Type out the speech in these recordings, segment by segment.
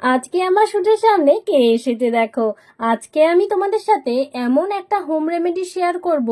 আজকে আমার শুটের সামনে কে এসেছে দেখো। আজকে আমি তোমাদের সাথে এমন একটা হোম রেমেডি শেয়ার করব,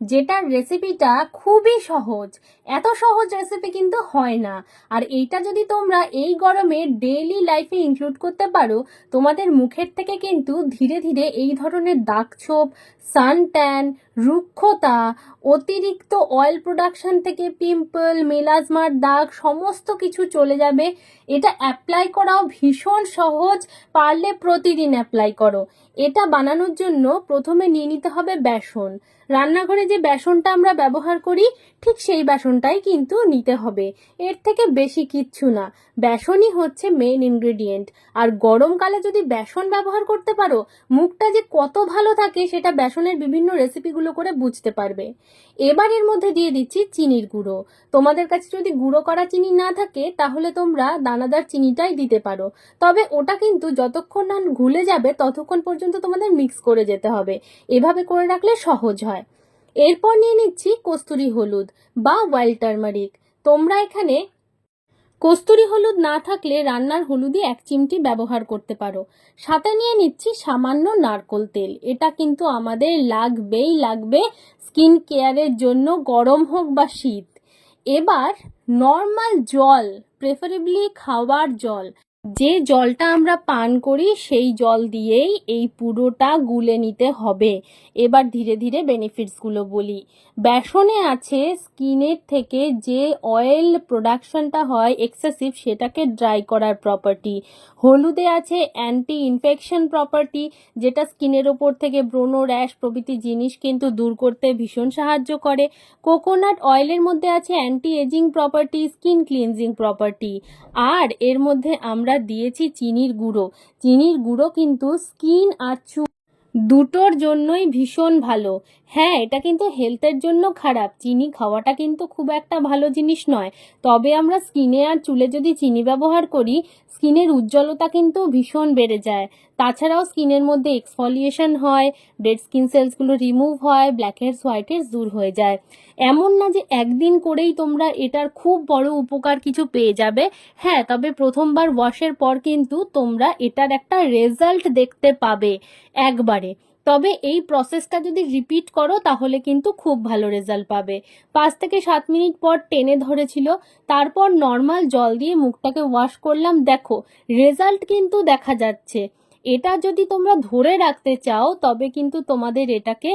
যেটার রেসিপিটা খুবই সহজ। এত সহজ রেসিপি কিন্তু হয় না। আর এইটা যদি তোমরা এই গরমে ডেইলি লাইফে ইনক্লুড করতে পারো, তোমাদের মুখের থেকে কিন্তু ধীরে ধীরে এই ধরনের দাগ ছোপ সান ট্যান রুক্ষতা, অতিরিক্ত অয়েল প্রোডাকশন থেকে পিম্পল মেলাজমার দাগ, সমস্ত কিছু চলে যাবে। এটা অ্যাপ্লাই করাও ভীষণ সহজ। পারলে প্রতিদিন অ্যাপ্লাই করো। এটা বানানোর জন্য প্রথমে নিয়ে নিতে হবে বেসন। রান্নাঘরে যে বেসনটা আমরা ব্যবহার করি, ঠিক সেই বেসনটাই কিন্তু নিতে হবে। এর থেকে বেশি কিচ্ছু না। বেসনই হচ্ছে মেন ইনগ্রেডিয়েন্ট আর গরমকালে যদি বেসন ব্যবহার করতে পারো, মুখটা যে কত ভালো থাকে, সেটা বেসনের বিভিন্ন রেসিপিগুলো করে বুঝতে পারবে। এবার এর মধ্যে দিয়ে দিচ্ছি চিনির গুঁড়ো। তোমাদের কাছে যদি গুঁড়ো করা চিনি না থাকে, তাহলে তোমরা দানাদার চিনিটাই দিতে পারো। তবে ওটা কিন্তু যতক্ষণ না ঘুলে যাবে, ততক্ষণ পর্যন্ত তোমাদের মিক্স করে যেতে হবে। এভাবে করে রাখলে সহজ হয়। এরপর নিয়ে নিচ্ছি কস্তুরি হলুদ বা ওয়াইল্ড টার্মারিক তোমরা এখানে কস্তুরি হলুদ না থাকলে রান্নার হলুদে এক চিমটি ব্যবহার করতে পারো। সাথে নিয়ে নিচ্ছি সামান্য নারকোল তেল। এটা কিন্তু আমাদের লাগবেই লাগবে স্কিন কেয়ারের জন্য গরম হোক বা শীত। এবার নর্মাল জল প্রেফারেবলি খাওয়ার জল। যে জলটা আমরা পান করি, সেই জল দিয়েই এই পুরোটা গুলে নিতে হবে। এবার ধীরে ধীরে বেনিফিটসগুলো বলি। বেসনে আছে স্কিনের থেকে যে অয়েল প্রোডাকশনটা হয় এক্সেসিভ সেটাকে ড্রাই করার প্রপার্টি হলুদে আছে অ্যান্টি ইনফেকশন প্রপার্টি যেটা স্কিনের ওপর থেকে ব্রণ, র্যাশ প্রভৃতি জিনিস কিন্তু দূর করতে ভীষণ সাহায্য করে। কোকোনাট অয়েলের মধ্যে আছে anti ageing property skin cleansing property আর এর মধ্যে আমরা দিয়েছি চিনির গুঁড়ো। চিনির গুঁড়ো কিন্তু স্কিন আর চুল দুটোর জন্যই ভীষণ ভালো। হ্যাঁ এটা কিন্তু হেলথের জন্য খারাপ। চিনি খাওয়াটা কিন্তু খুব একটা ভালো জিনিস নয়। তবে আমরা স্কিনে আর চুলে যদি চিনি ব্যবহার করি, স্কিনের উজ্জ্বলতা কিন্তু ভীষণ বেড়ে যায়। তাছাড়াও স্কিনের মধ্যে এক্সফলিয়েশন হয় ডেড স্কিন সেলসগুলো রিমুভ হয় ব্ল্যাক হেডস হোয়াইট হেডস দূর হয়ে যায়। এমন না যে একদিন করেই তোমরা এটার খুব বড় উপকার কিছু পেয়ে যাবে। হ্যাঁ তবে প্রথমবার ওয়াশের পর কিন্তু তোমরা এটার একটা রেজাল্ট দেখতে পাবে। একবারে। তবে এই প্রসেসটা যদি রিপিট করো, তাহলে কিন্তু খুব ভালো রেজাল্ট পাবে। পাঁচ থেকে সাত মিনিট পর টেনে ধরেছিল, তারপর নর্মাল জল দিয়ে মুখটাকে ওয়াশ করলাম। দেখো রেজাল্ট কিন্তু দেখা যাচ্ছে। এটা যদি তোমরা ধরে রাখতে চাও, তবে কিন্তু তোমাদের এটাকে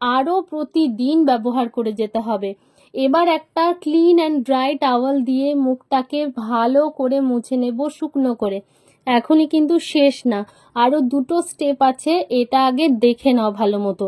আরও প্রতিদিন ব্যবহার করে যেতে হবে। এবার একটা ক্লিন অ্যান্ড ড্রাই টাওয়াল দিয়ে মুখটাকে ভালো করে মুছে নেব শুকনো করে। এখনই কিন্তু শেষ না। আরও দুটো স্টেপ আছে, এটা আগে দেখে নাও ভালো মতো।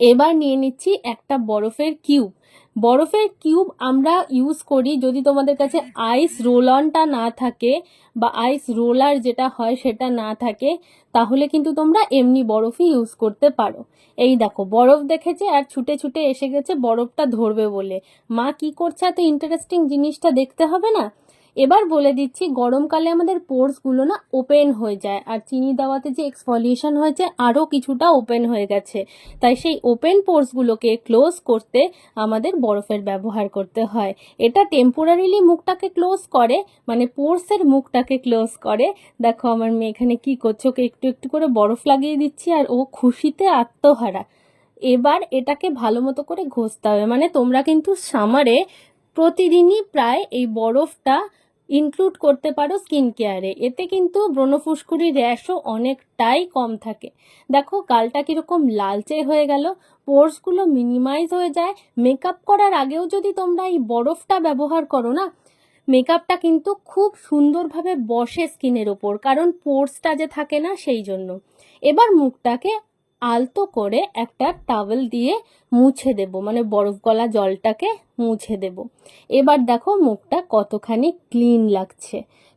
এবার নিয়ে নিচ্ছি একটা বরফের কিউব বরফের কিউব আমরা ইউজ করি যদি তোমাদের কাছে আইস রোল অনটা না থাকে বা আইস রোলার যেটা হয় সেটা না থাকে, তাহলে কিন্তু তোমরা এমনি বরফই ইউজ করতে পারো। এই দেখো, বরফ দেখেছে আর ছুটে ছুটে এসে গেছে বরফটা ধরবে বলে। মা কি করছে? এত ইন্টারেস্টিং জিনিসটা দেখতে হবে না? এবার বলে দিচ্ছি, গরমকালে আমাদের পোর্সগুলো না ওপেন হয়ে যায়। আর চিনি দেওয়াতে যে এক্সফলিয়েশন হয়েছে, আরও কিছুটা ওপেন হয়ে গেছে। তাই সেই ওপেন পোর্সগুলোকে ক্লোজ করতে আমাদের বরফের ব্যবহার করতে হয়। এটা টেম্পোরারিলি মুখটাকে ক্লোজ করে মানে পোর্সের মুখটাকে ক্লোজ করে। দেখো আমার মেয়ে এখানে কি করছে, ওকে একটু একটু করে বরফ লাগিয়ে দিচ্ছি আর ও খুশিতে আত্মহারা। এবার এটাকে ভালো মতো করে ঘষতে হবে। মানে তোমরা কিন্তু সামারে প্রতিদিনই প্রায় এই বরফটা ইনক্লুড করতে পারো স্কিন কেয়ারে এতে কিন্তু ব্রণফুসকুড়ি র্যাশও অনেকটাই কম থাকে। দেখো গালটা কীরকম লালচে হয়ে গেল, পোর্সগুলো মিনিমাইজ হয়ে যায়। মেকআপ করার আগেও যদি তোমরা এই বরফটা ব্যবহার করো না মেকআপটা কিন্তু খুব সুন্দরভাবে বসে স্কিনের ওপর, কারণ পোর্সটা যে থাকে না, সেই জন্য। এবার মুখটাকে আলতো করে একটা টাওয়েল দিয়ে মুছে দেব মানে বরফ গলা জলটাকে মুছে দেব। এবার দেখো মুখটা কতখানি ক্লিন লাগছে,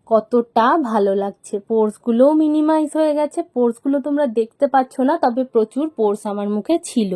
কতটা ভালো লাগছে। পোর্সগুলোও মিনিমাইজ হয়ে গেছে পোর্সগুলো তোমরা দেখতে পাচ্ছ না, তবে প্রচুর পোর্স আমার মুখে ছিল।